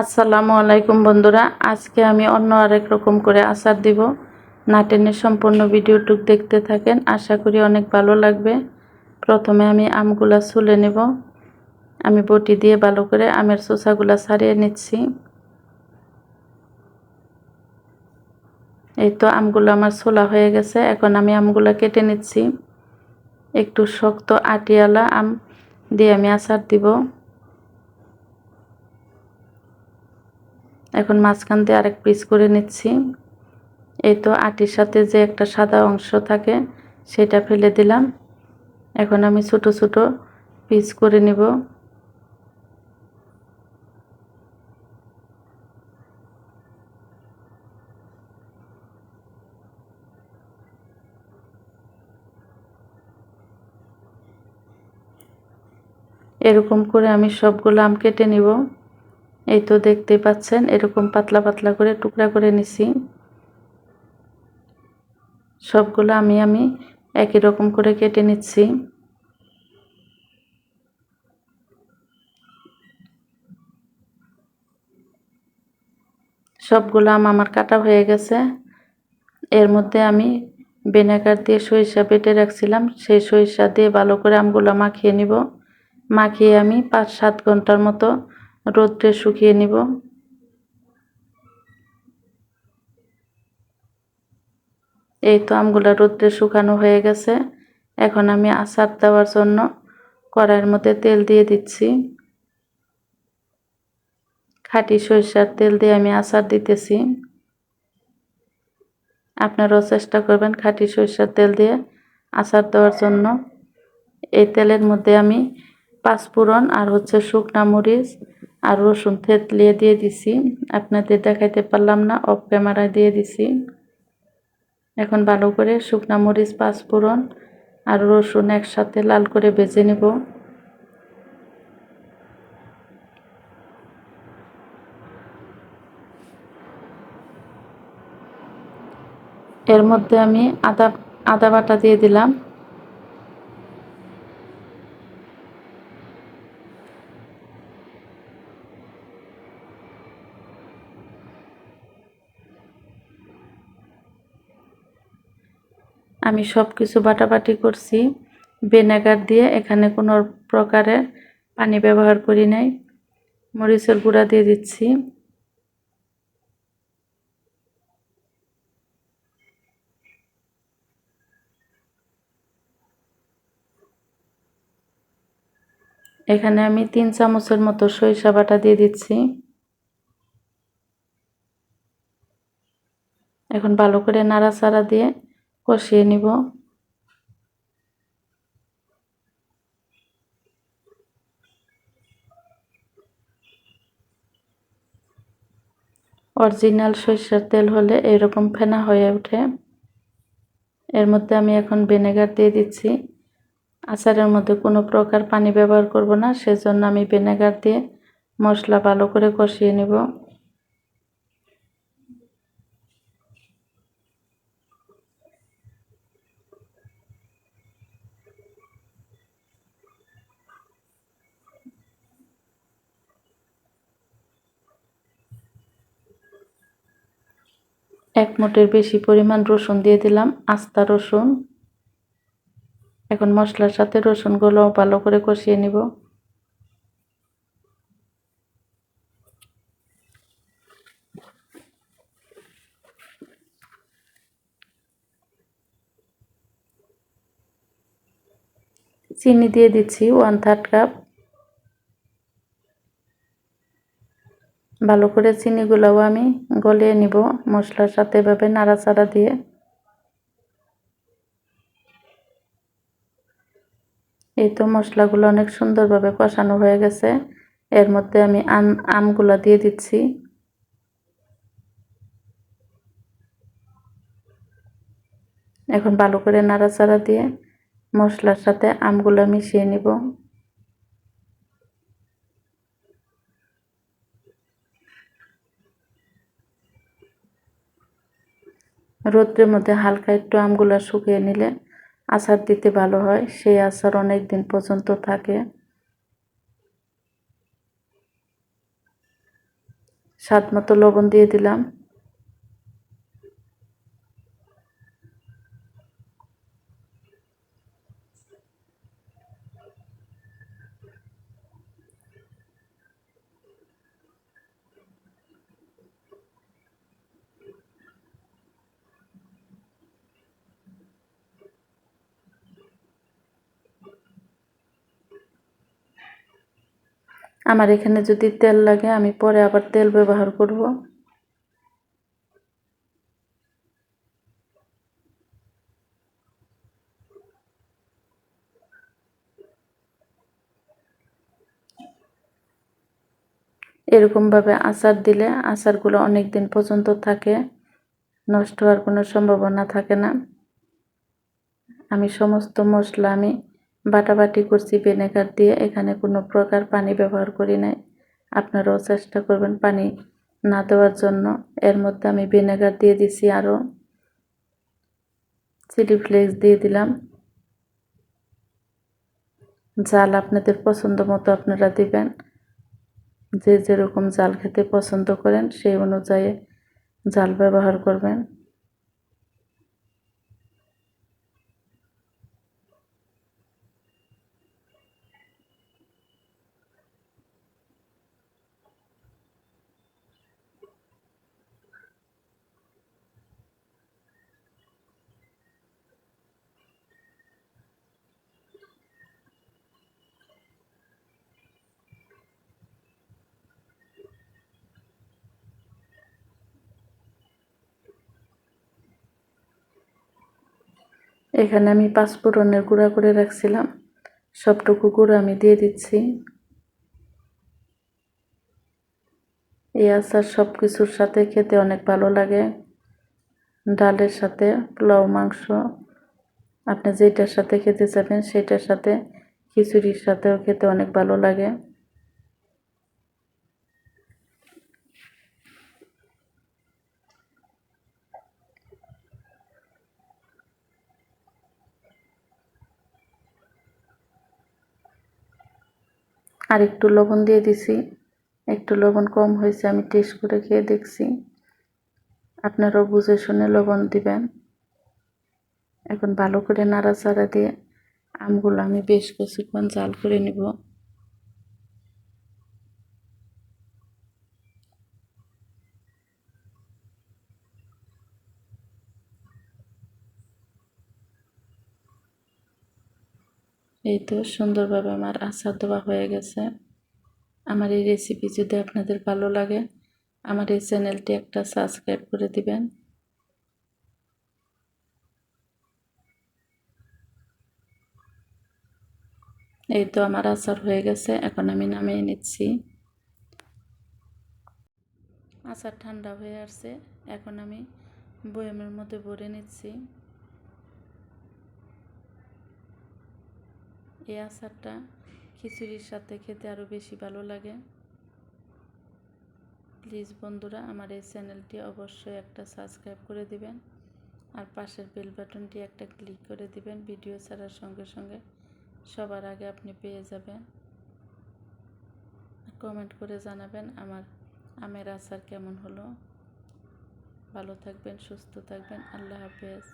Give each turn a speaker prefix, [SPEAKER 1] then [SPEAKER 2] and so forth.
[SPEAKER 1] আসসালামু আলাইকুম বন্ধুরা, আজকে আমি অন্য আরেক রকম করে আচার দিব। নাটেনের সম্পূর্ণ ভিডিওটুক দেখতে থাকেন, আশা করি অনেক ভালো লাগবে। প্রথমে আমি আমগুলা ছুলে নেব। আমি বটি দিয়ে ভালো করে আমের চোষাগুলা ছাড়িয়ে নিচ্ছি। এই তো আমগুলো আমার ছোলা হয়ে গেছে, এখন আমি আমগুলা কেটে নিচ্ছি। একটু শক্ত আটিয়ালা আম দিয়ে আমি আচার দিব। এখন মাঝখান দিয়ে আরেক পিস করে নিচ্ছি। এই তো আটির সাথে যে একটা সাদা অংশ থাকে, সেটা ফেলে দিলাম। এখন আমি ছোট ছোট পিস করে নিব। এরকম করে আমি সবগুলো আম কেটে নিব। এই তো দেখতে পাচ্ছেন, এরকম পাতলা পাতলা করে টুকরা করে নিছি। সবগুলো আমি আমি একই রকম করে কেটে নিচ্ছি। সবগুলো আম আমার কাটা হয়ে গেছে। এর মধ্যে আমি ভিনেগার দিয়ে সরিষা বেটে রাখছিলাম, সেই সরিষা দিয়ে ভালো করে আমগুলো মাখিয়ে নিব। মাখিয়ে আমি পাঁচ সাত ঘণ্টার মতো রোদ্রে শুকিয়ে নিব। এই তো আমগুলো রোদ্রে শুকানো হয়ে গেছে। এখন আমি আচার দেওয়ার জন্য কড়াইয়ের মধ্যে তেল দিয়ে দিচ্ছি। খাঁটি সরিষার তেল দিয়ে আমি আচার দিতেছি। আপনারাও চেষ্টা করবেন খাঁটি সরিষার তেল দিয়ে আচার দেওয়ার জন্য। এই তেলের মধ্যে আমি পাঁচফোড়ন আর হচ্ছে শুকনা মরিচ আর রসুন থেতলিয়ে দিয়ে দিছি। আপনাদের দেখাইতে পারলাম না অফ ক্যামেরায় দিয়ে দিছি। এখন ভালো করে শুকনা মরিচ, পাঁচফোড়ন আর রসুন একসাথে লাল করে ভেজে নেব। এর মধ্যে আমি আদা আদা বাটা দিয়ে দিলাম। আমি সব কিছু বাটাবাটি করছি। ভিনেগার দিয়ে এখানে কোনো প্রকারের পানি ব্যবহার করি নাই। মরিচের গুঁড়া দিয়ে দিচ্ছি। এখানে আমি তিন চামচের মতো সরিষা বাটা দিয়ে দিচ্ছি। এখন ভালো করে নাড়াচাড়া দিয়ে কষিয়ে নিব। অরিজিনাল সরিষার তেল হলে এরকম ফেনা হয়ে ওঠে। এর মধ্যে আমি এখন ভিনেগার দিয়ে দিচ্ছি। আচারের মধ্যে কোনো প্রকার পানি ব্যবহার করব না, সেজন্য আমি ভিনেগার দিয়ে মশলা ভালো করে কষিয়ে নেব। এক মুঠের বেশি পরিমাণ রসুন দিয়ে দিলাম, আস্তা রসুন। এখন মশলার সাথে রসুনগুলো ভালো করে কষিয়ে নিব। চিনি দিয়ে দিচ্ছি ওয়ান থার্ড কাপ ভালো করে চিনিগুলোও আমি গলিয়ে নিব, মশলার সাথে এভাবে নাড়াচাড়া দিয়ে। এই তো মশলাগুলো অনেক সুন্দরভাবে কষানো হয়ে গেছে। এর মধ্যে আমি আম, আমগুলো দিয়ে দিচ্ছি। এখন ভালো করে নাড়াচাড়া দিয়ে মশলার সাথে আমগুলো মিশিয়ে নিব। রোদ্রের মধ্যে হালকা একটু আমগুলো শুকিয়ে নিলে আচার দিতে ভালো হয়। সেই আচার অনেক দিন পর্যন্ত থাকে। স্বাদ মতো লবণ দিয়ে দিলাম। আমার এখানে যদি তেল লাগে, আমি পরে আবার তেল ব্যবহার করব। এরকমভাবে আচার দিলে আচারগুলো অনেক দিন পর্যন্ত থাকে, নষ্ট হওয়ার কোনো সম্ভাবনা থাকে না। আমি সমস্ত মশলা আমি বাটাবাটি করছি, ভিনেগার দিয়ে। এখানে কোনো প্রকার পানি ব্যবহার করি নাই। আপনারাও চেষ্টা করবেন পানি না দেওয়ার জন্য। এর মধ্যে আমি ভিনেগার দিয়ে দিছি আরও। চিলি ফ্লেক্স দিয়ে দিলাম। জাল আপনাদের পছন্দ মতো আপনারা দিবেন। যে যেরকম জাল খেতে পছন্দ করেন, সেই অনুযায়ী জাল ব্যবহার করবেন। এখানে আমি পাঁচফোড়নের গুঁড়া করে রাখছিলাম। সবটুকু গুঁড়ো আমি দিয়ে দিচ্ছি। এই আচার সব কিছুর সাথে খেতে অনেক ভালো লাগে। ডালের সাথে পোলাও, মাংস, আপনি যেটার সাথে খেতে চাবেন সেটার সাথে খিচুড়ির সাথেও খেতে অনেক ভালো লাগে। আর একটু লবণ দিয়ে দিছি। একটু লবণ কম হয়েছে, আমি টেস্ট করে খেয়ে দেখছি। আপনারাও বুঝে শুনে লবণ দিবেন। এখন ভালো করে নাড়াচাড়া দিয়ে আমগুলো আমি বেশ কিছুক্ষণ জাল করে নিব। এই তো সুন্দরভাবে আমার আচার দেওয়া হয়ে গেছে। আমার এই রেসিপি যদি আপনাদের ভালো লাগে, আমার এই চ্যানেলটি একটা সাবস্ক্রাইব করে দিবেন। এই তো আমার আচার হয়ে গেছে, এখন আমি নামিয়ে নিচ্ছি। আচার ঠান্ডা হয়ে আসছে, এখন আমি বয়ামের মধ্যে ভরে নিচ্ছি। এই আচারটা খিচুড়ির সাথে খেতে আরও বেশি ভালো লাগে। প্লিজ বন্ধুরা আমার এই চ্যানেলটি অবশ্যই একটা সাবস্ক্রাইব করে দিবেন আর পাশের বেল বাটনটি একটা ক্লিক করে দিবেন। ভিডিও ছাড়ার সঙ্গে সঙ্গে সবার আগে আপনি পেয়ে যাবেন। কমেন্ট করে জানাবেন আমার আমের আচার কেমন হলো। ভালো থাকবেন, সুস্থ থাকবেন। আল্লাহ হাফেজ।